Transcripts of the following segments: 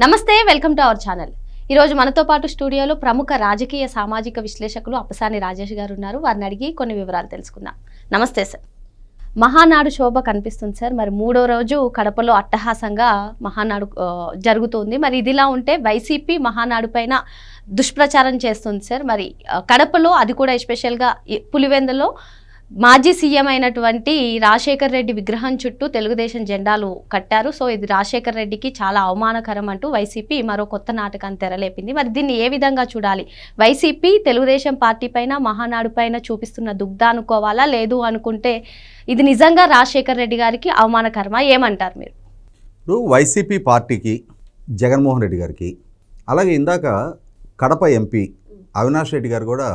నమస్తే welcome to our channel. ఈరోజు మనతో పాటు స్టూడియోలో ప్రముఖ రాజకీయ సామాజిక విశ్లేషకులు అప్పసాని రాజేష్ గారు ఉన్నారు. వారిని అడిగి కొన్ని వివరాలు తెలుసుకుందాం. నమస్తే సార్. మహానాడు శోభ కనిపిస్తుంది సార్. మరి మూడో రోజు కడపలో అట్టహాసంగా మహానాడు జరుగుతుంది. మరి ఇదిలా ఉంటే వైసీపీ మహానాడు పైన దుష్ప్రచారం చేస్తుంది సార్. మరి కడపలో అది కూడా ఎస్పెషల్గా పులివెందులో మాజీ సీఎం అయినటువంటి రాజశేఖర్ రెడ్డి విగ్రహం చుట్టూ తెలుగుదేశం జెండాలు కట్టారు. సో ఇది రాజశేఖర్ రెడ్డికి చాలా అవమానకరం అంటూ వైసీపీ మరో కొత్త నాటకాన్ని తెరలేపింది. మరి దీన్ని ఏ విధంగా చూడాలి? వైసీపీ తెలుగుదేశం పార్టీ పైన మహానాడు పైన చూపిస్తున్న దుగ్ధ అనుకోవాలా? లేదు అనుకుంటే ఇది నిజంగా రాజశేఖర్ రెడ్డి గారికి అవమానకరమా? ఏమంటారు మీరు? ఇప్పుడు వైసీపీ పార్టీకి జగన్మోహన్ రెడ్డి గారికి అలాగే ఇందాక కడప ఎంపీ అవినాష్ రెడ్డి గారు కూడా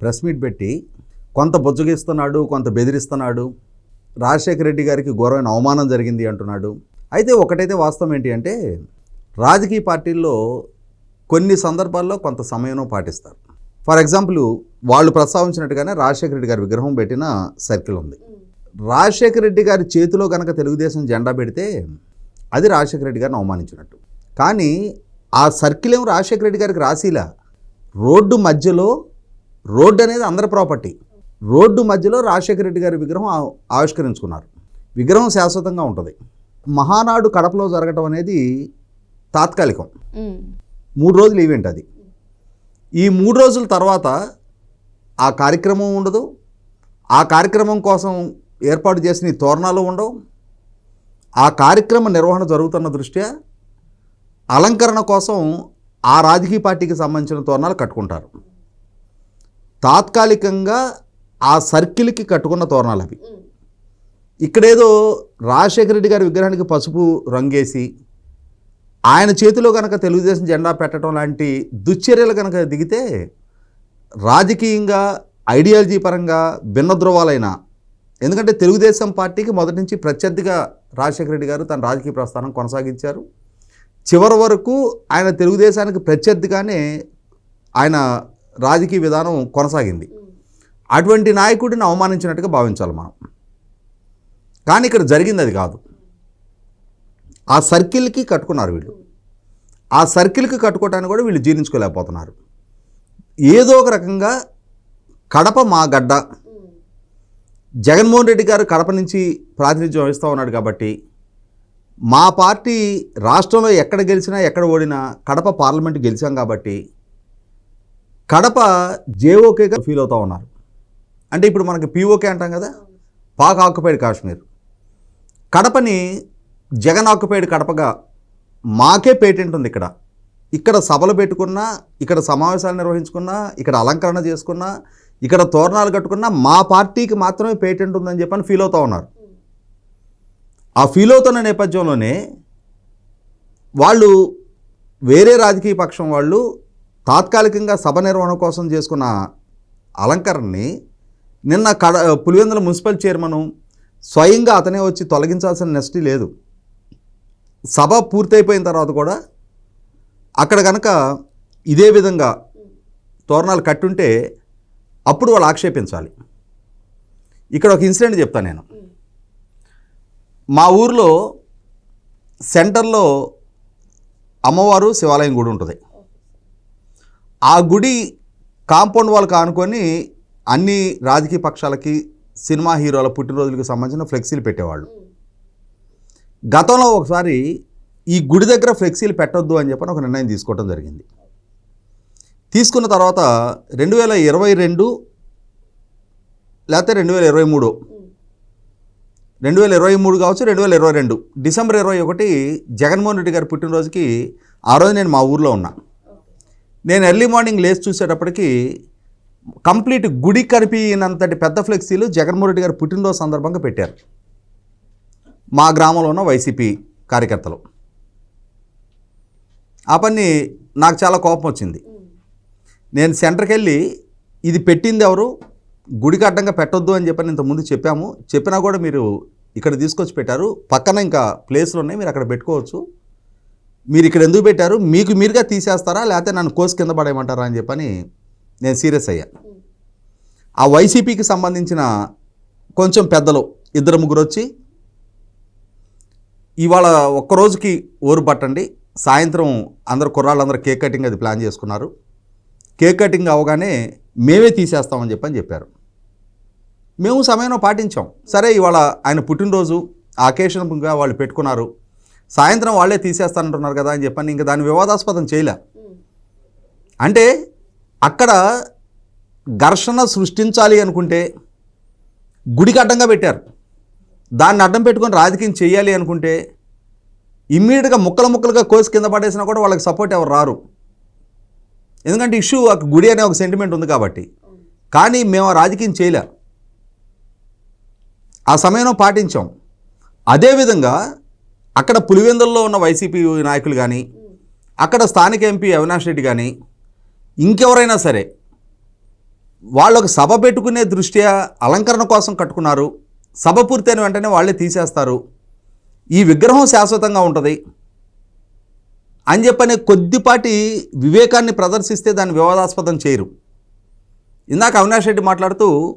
ప్రెస్ మీట్ పెట్టి కొంత బుజ్జగిస్తున్నాడు కొంత బెదిరిస్తున్నాడు. రాజశేఖర రెడ్డి గారికి ఘోరమైన అవమానం జరిగింది అంటున్నాడు. అయితే ఒకటైతే వాస్తవం ఏంటి అంటే రాజకీయ పార్టీల్లో కొన్ని సందర్భాల్లో కొంత సమయం పాటిస్తారు. ఫర్ ఎగ్జాంపుల్ వాళ్ళు ప్రస్తావించినట్టుగానే రాజశేఖర రెడ్డి గారి విగ్రహం పెట్టిన సర్కిల్ ఉంది. రాజశేఖర రెడ్డి గారి చేతిలో కనుక తెలుగుదేశం జెండా పెడితే అది రాజశేఖర రెడ్డి గారిని అవమానించినట్టు. కానీ ఆ సర్కిల్ ఏం రాజశేఖర రెడ్డి గారికి రాసిలా? రోడ్డు మధ్యలో రోడ్డు అనేది అందరి ప్రాపర్టీ. రోడ్డు మధ్యలో రాజశేఖర రెడ్డి గారి విగ్రహం ఆవిష్కరించుకున్నారు. విగ్రహం శాశ్వతంగా ఉంటుంది. మహానాడు కడపలో జరగటం అనేది తాత్కాలికం. మూడు రోజులు ఈవెంట్ అది. ఈ మూడు రోజుల తర్వాత ఆ కార్యక్రమం ఉండదు. ఆ కార్యక్రమం కోసం ఏర్పాటు చేసిన తోరణాలు ఉండవు. ఆ కార్యక్రమ నిర్వహణ జరుగుతున్న దృష్ట్యా అలంకరణ కోసం ఆ రాజకీయ పార్టీకి సంబంధించిన తోరణాలు కట్టుకుంటారు. తాత్కాలికంగా ఆ సర్కిల్కి కట్టుకున్న తోరణాలు అవి. ఇక్కడేదో రాజశేఖర రెడ్డి గారి విగ్రహానికి పసుపు రంగేసి ఆయన చేతిలో కనుక తెలుగుదేశం జెండా పెట్టడం లాంటి దుశ్చర్యలు కనుక దిగితే రాజకీయంగా ఐడియాలజీ పరంగా భిన్న ధ్రువాలైన ఎందుకంటే తెలుగుదేశం పార్టీకి మొదటి నుంచి ప్రత్యర్థిగా రాజశేఖర రెడ్డి గారు తన రాజకీయ ప్రస్థానం కొనసాగించారు. చివరి వరకు ఆయన తెలుగుదేశానికి ప్రత్యర్థిగానే ఆయన రాజకీయ విధానం కొనసాగింది. అటువంటి నాయకుడిని అవమానించినట్టుగా భావించాలి మనం. కానీ ఇక్కడ జరిగింది అది కాదు. ఆ సర్కిల్కి కట్టుకున్నారు వీళ్ళు. ఆ సర్కిల్కి కట్టుకోవటానికి కూడా వీళ్ళు జీర్ణించుకోలేకపోతున్నారు. ఏదో ఒక రకంగా కడప మా గడ్డ. జగన్మోహన్ రెడ్డి గారు కడప నుంచి ప్రాతినిధ్యం వహిస్తూ ఉన్నాడు కాబట్టి మా పార్టీ రాష్ట్రంలో ఎక్కడ గెలిచినా ఎక్కడ ఓడినా కడప పార్లమెంట్ గెలిచాం కాబట్టి కడప జేఓకేగా ఫీల్ అవుతూ ఉన్నారు. అంటే ఇప్పుడు మనకి పీఓకే అంటాం కదా పాక్ ఆక్యుపైడ్ కాశ్మీర్ కడపని జగన్ ఆక్యుపైడ్ కడపగా మాకే పేటెంట్ ఉంది ఇక్కడ. ఇక్కడ సభలు పెట్టుకున్నా ఇక్కడ సమావేశాలు నిర్వహించుకున్నా ఇక్కడ అలంకరణ చేసుకున్నా ఇక్కడ తోరణాలు కట్టుకున్నా మా పార్టీకి మాత్రమే పేటెంట్ ఉందని చెప్పని ఫీల్ అవుతూ ఉన్నారు. ఆ ఫీల్ అవుతున్న నేపథ్యంలోనే వాళ్ళు వేరే రాజకీయ పక్షం వాళ్ళు తాత్కాలికంగా సభ నిర్వహణ కోసం చేసుకున్న అలంకరణని నిన్న కడ పులివెందుల మున్సిపల్ చైర్మన్ స్వయంగా అతనే వచ్చి తొలగించాల్సిన నెస్టీ లేదు. సభ పూర్తయిపోయిన తర్వాత కూడా అక్కడ కనుక ఇదే విధంగా తోరణాలు కట్టుంటే అప్పుడు వాళ్ళు ఆక్షేపించాలి. ఇక్కడ ఒక ఇన్సిడెంట్ చెప్తాను నేను. మా ఊర్లో సెంటర్లో అమ్మవారు శివాలయం గుడి ఉంటుంది. ఆ గుడి కాంపౌండ్ వాళ్ళు ఆనుకొని అన్ని రాజకీయ పక్షాలకి సినిమా హీరోల పుట్టినరోజులకు సంబంధించిన ఫ్లెక్సీలు పెట్టేవాళ్ళు. గతంలో ఒకసారి ఈ గుడి దగ్గర ఫ్లెక్సీలు పెట్టొద్దు అని చెప్పని ఒక నిర్ణయం తీసుకోవడం జరిగింది. తీసుకున్న తర్వాత రెండు వేల ఇరవై రెండు లేకపోతే రెండు వేల ఇరవై మూడు. రెండు వేల ఇరవై మూడు కావచ్చు రెండు వేల ఇరవై రెండు. డిసెంబర్ ఇరవై ఒకటి జగన్మోహన్ రెడ్డి గారి పుట్టినరోజుకి ఆ రోజు నేను మా ఊర్లో ఉన్నా. నేను ఎర్లీ మార్నింగ్ లేచి చూసేటప్పటికి కంప్లీట్ గుడి కనిపినంతటి పెద్ద ఫ్లెక్సీలు జగన్మోహన్ రెడ్డి గారు పుట్టినరోజు సందర్భంగా పెట్టారు. మా గ్రామంలో ఉన్న వైసీపీ కార్యకర్తలు. ఆ పని నాకు చాలా కోపం వచ్చింది. నేను సెంటర్కి వెళ్ళి ఇది పెట్టింది ఎవరు? గుడికి అడ్డంగా పెట్టొద్దు అని చెప్పని ఇంతకుముందు చెప్పాము. చెప్పినా కూడా మీరు ఇక్కడ తీసుకొచ్చి పెట్టారు. పక్కన ఇంకా ప్లేస్లు ఉన్నాయి. మీరు అక్కడ పెట్టుకోవచ్చు. మీరు ఇక్కడ ఎందుకు పెట్టారు? మీకు మీరుగా తీసేస్తారా? లేకపోతే నన్ను కోసి కింద పడేయమంటారా అని చెప్పని నేను సీరియస్ అయ్యా. ఆ వైసీపీకి సంబంధించిన కొంచెం పెద్దలు ఇద్దరు ముగ్గురు వచ్చి ఇవాళ ఒక్క రోజుకి ఊరు పట్టండి సాయంత్రం అందరు కుర్రాళ్ళందరూ కేక్ కటింగ్ అది ప్లాన్ చేసుకున్నారు. కేక్ కటింగ్ అవగానే మేమే తీసేస్తామని చెప్పని చెప్పారు. మేము సమయంలో పాటించాం. సరే ఇవాళ ఆయన పుట్టినరోజు ఆ అకేషన్గా వాళ్ళు పెట్టుకున్నారు. సాయంత్రం వాళ్ళే తీసేస్తానంటున్నారు కదా అని చెప్పని ఇంకా దాన్ని వివాదాస్పదం చేయలే. అంటే అక్కడ ఘర్షణ సృష్టించాలి అనుకుంటే గుడికి అడ్డంగా పెట్టారు. దాన్ని అడ్డం పెట్టుకొని రాజకీయం చేయాలి అనుకుంటే ఇమ్మీడియట్గా ముక్కలు ముక్కలుగా కోసి కింద పడేసినా కూడా వాళ్ళకి సపోర్ట్ ఎవరు రారు. ఎందుకంటే ఇష్యూ ఒక గుడి అనే ఒక సెంటిమెంట్ ఉంది కాబట్టి. కానీ మేము ఆ రాజకీయం చేయలే. ఆ సమయంలో పాటించాం. అదేవిధంగా అక్కడ పులివెందుల్లో ఉన్న వైసీపీ నాయకులు కానీ అక్కడ స్థానిక ఎంపీ అవినాష్ రెడ్డి కానీ ఇంకెవరైనా సరే వాళ్ళు ఒక సభ పెట్టుకునే దృష్ట్యా అలంకరణ కోసం కట్టుకున్నారు. సభ పూర్తయిన వెంటనే వాళ్ళే తీసేస్తారు. ఈ విగ్రహం శాశ్వతంగా ఉంటుంది. అని చెప్పనే కొద్దిపాటి వివేకాన్ని ప్రదర్శిస్తే దాన్ని వివాదాస్పదం చేయరు. ఇందాక అవినాష్ రెడ్డి మాట్లాడుతూ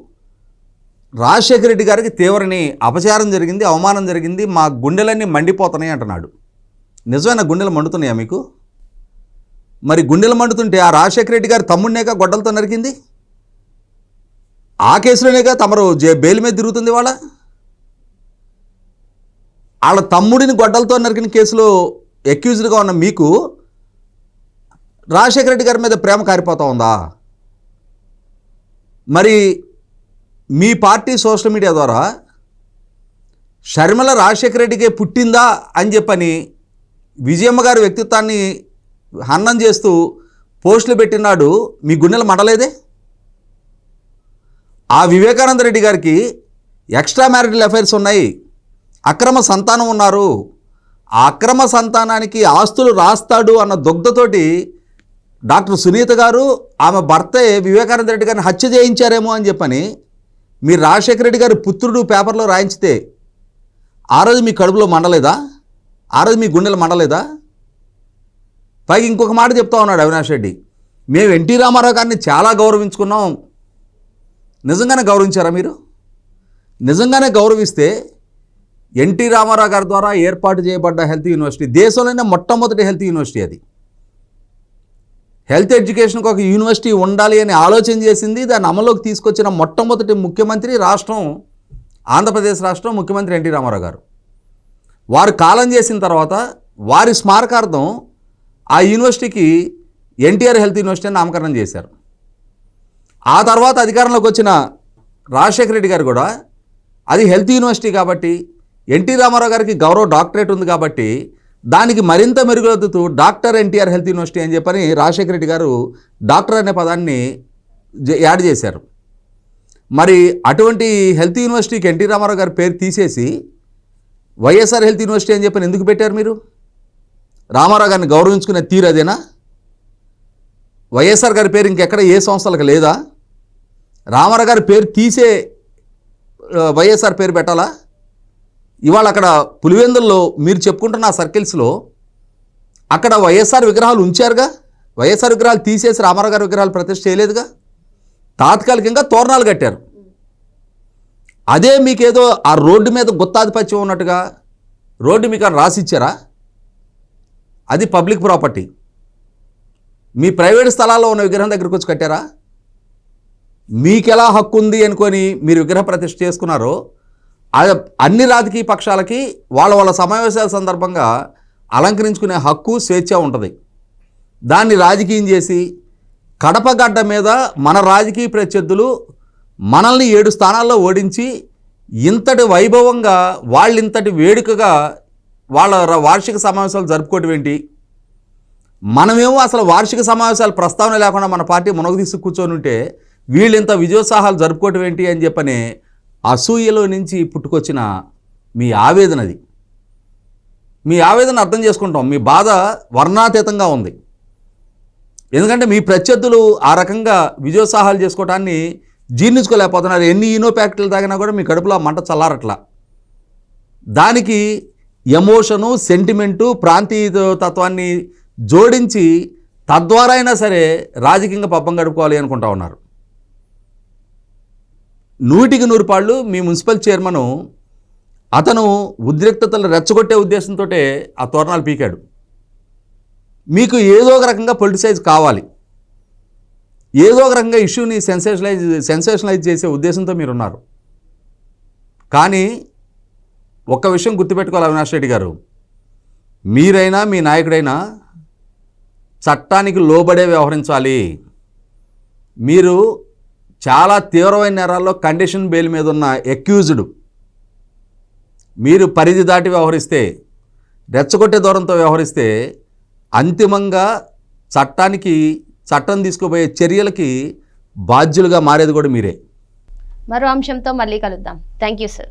రాజశేఖర రెడ్డి గారికి తీవ్రని అపచారం జరిగింది అవమానం జరిగింది మా గుండెలన్నీ మండిపోతున్నాయి అంటున్నాడు. నిజమైన గుండెలు మండుతున్నాయా మీకు? మరి గుండెలు మండుతుంటే ఆ రాజశేఖర రెడ్డి గారి తమ్ముడినేగా గొడ్డలతో నరికింది? ఆ కేసులోనేగా తమరు జే బెయిల్ మీద తిరుగుతుంది వాళ్ళ వాళ్ళ తమ్ముడిని గొడ్డలతో నరికిన కేసులో ఎక్యూజ్డ్గా ఉన్న మీకు రాజశేఖర రెడ్డి గారి మీద ప్రేమ కారిపోతా ఉందా? మరి మీ పార్టీ సోషల్ మీడియా ద్వారా షర్మిల రాజశేఖర రెడ్డికే పుట్టిందా అని చెప్పని విజయమ్మ గారి వ్యక్తిత్వాన్ని హన్నం చేస్తూ పోస్టులు పెట్టినాడు మీ గుండెలు మండలేదే? ఆ వివేకానంద రెడ్డి గారికి ఎక్స్ట్రా మ్యారిటల్ అఫైర్స్ ఉన్నాయి. అక్రమ సంతానం ఉన్నారు. ఆ అక్రమ సంతానానికి ఆస్తులు రాస్తాడు అన్న దుగ్ధతోటి డాక్టర్ సునీత గారు ఆమె భర్తే వివేకానంద రెడ్డి గారిని హత్య చేయించారేమో అని చెప్పని మీరు రాజశేఖర రెడ్డి గారి పుత్రుడు పేపర్లో రాయించితే ఆ రోజు మీ కడుపులో మండలేదా? ఆ రోజు మీ గుండెలు మండలేదా? పైకి ఇంకొక మాట చెప్తా ఉన్నాడు అవినాష్ రెడ్డి. మేము ఎన్టీ రామారావు గారిని చాలా గౌరవించుకున్నాం. నిజంగానే గౌరవించారా మీరు? నిజంగానే గౌరవిస్తే ఎన్టీ రామారావు గారి ద్వారా ఏర్పాటు చేయబడ్డ హెల్త్ యూనివర్సిటీ దేశంలోనే మొట్టమొదటి హెల్త్ యూనివర్సిటీ అది. హెల్త్ ఎడ్యుకేషన్కి ఒక యూనివర్సిటీ ఉండాలి అని ఆలోచన చేసింది దాన్ని అమల్లోకి తీసుకొచ్చిన మొట్టమొదటి ముఖ్యమంత్రి రాష్ట్రం ఆంధ్రప్రదేశ్ రాష్ట్రం ముఖ్యమంత్రి ఎన్టీ రామారావు గారు. వారు కాలం చేసిన తర్వాత వారి స్మారకార్థం ఆ యూనివర్సిటీకి ఎన్టీఆర్ హెల్త్ యూనివర్సిటీ అని నామకరణం చేశారు. ఆ తర్వాత అధికారంలోకి వచ్చిన రాజశేఖర రెడ్డి గారు కూడా అది హెల్త్ యూనివర్సిటీ కాబట్టి ఎన్టీ రామారావు గారికి గౌరవ డాక్టరేట్ ఉంది కాబట్టి దానికి మరింత మెరుగులొద్దుతూ డాక్టర్ ఎన్టీఆర్ హెల్త్ యూనివర్సిటీ అని చెప్పని రాజశేఖర రెడ్డి గారు డాక్టర్ అనే పదాన్ని జ- యాడ్ చేశారు. మరి అటువంటి హెల్త్ యూనివర్సిటీకి ఎన్టీ రామారావు గారి పేరు తీసేసి వైఎస్ఆర్ హెల్త్ యూనివర్సిటీ అని చెప్పని ఎందుకు పెట్టారు మీరు? రామారావు గారిని గౌరవించుకునే తీరు అదేనా? వైఎస్ఆర్ గారి పేరు ఇంకెక్కడ? ఏ సంస్థలకు లేదా? రామారావు గారి పేరు తీసే వైఎస్ఆర్ పేరు పెట్టాలా? ఇవాళ అక్కడ పులివెందుల్లో మీరు చెప్పుకుంటున్న ఆ సర్కిల్స్లో అక్కడ వైఎస్ఆర్ విగ్రహాలు ఉంచారుగా? వైఎస్ఆర్ విగ్రహాలు తీసేసి రామారావు గారి విగ్రహాలు ప్రతిష్ట చేయలేదుగా? తాత్కాలికంగా తోరణాలు కట్టారు. అదే మీకేదో ఆ రోడ్డు మీద గుత్తాధిపత్యం ఉన్నట్టుగా రోడ్డు మీకు అని రాసిచ్చారా? అది పబ్లిక్ ప్రాపర్టీ. మీ ప్రైవేట్ స్థలాల్లో ఉన్న విగ్రహం దగ్గరకు వచ్చి కట్టారా? మీకెలా హక్కు ఉంది అనుకొని మీరు విగ్రహ ప్రతిష్ఠ చేసుకున్నారో అన్ని రాజకీయ పక్షాలకి వాళ్ళ వాళ్ళ సమావేశాల సందర్భంగా అలంకరించుకునే హక్కు స్వేచ్ఛ ఉంటుంది. దాన్ని రాజకీయం చేసి కడపగడ్డ మీద మన రాజకీయ ప్రత్యర్థులు మనల్ని ఏడు స్థానాల్లో ఓడించి ఇంతటి వైభవంగా వాళ్ళింతటి వేడుకగా వాళ్ళ ర- వార్షిక సమావేశాలు జరుపుకోవటం ఏంటి? మనమేమో అసలు వార్షిక సమావేశాలు ప్రస్తావన లేకుండా మన పార్టీ మునగ తీసి కూర్చొని ఉంటే వీళ్ళింత విజయోత్సాహాలు జరుపుకోవటం ఏంటి అని చెప్పని అసూయలో నుంచి పుట్టుకొచ్చిన మీ ఆవేదనది మీ ఆవేదన అర్థం చేసుకుంటాం. మీ బాధ వర్ణాతీతంగా ఉంది. ఎందుకంటే మీ ప్రత్యర్థులు ఆ రకంగా విజయోత్సాహాలు చేసుకోవటాన్ని జీర్ణించుకోలేకపోతున్నారు. ఎన్ని ఈనో ప్యాకెట్లు తాగినా కూడా మీ కడుపులో మంట చల్లారట్లా. దానికి ఎమోషను సెంటిమెంటు ప్రాంతీయ తత్వాన్ని జోడించి తద్వారా అయినా సరే రాజకీయంగా పబ్బం గడుపుకోవాలి అనుకుంటా ఉన్నారు. నూటికి నూరు పాళ్ళు మీ మున్సిపల్ చైర్మను అతను ఉద్రిక్తతలు రెచ్చగొట్టే ఉద్దేశంతో ఆ తోరణాలు పీకాడు. మీకు ఏదో ఒక రకంగా పొలిటిసైజ్ కావాలి. ఏదో ఒక రకంగా ఇష్యూని సెన్సేషనలైజ్ సెన్సేషనలైజ్ చేసే ఉద్దేశంతో మీరు ఉన్నారు కానీ ఒక్క విషయం గుర్తుపెట్టుకోవాలి అవినాష్ రెడ్డి గారు. మీరైనా మీ నాయకుడైనా చట్టానికి లోబడే వ్యవహరించాలి. మీరు చాలా తీవ్రమైన నేరాల్లో కండిషన్ బెయిల్ మీద ఉన్న ఎక్యూజ్డ్ మీరు పరిధి దాటి వ్యవహరిస్తే రెచ్చగొట్టే దూరంతో వ్యవహరిస్తే అంతిమంగా చట్టానికి చట్టం తీసుకుపోయే చర్యలకి బాధ్యులుగా మారేది కూడా మీరే. మరో అంశంతో మళ్ళీ కలుద్దాం. Thank you sir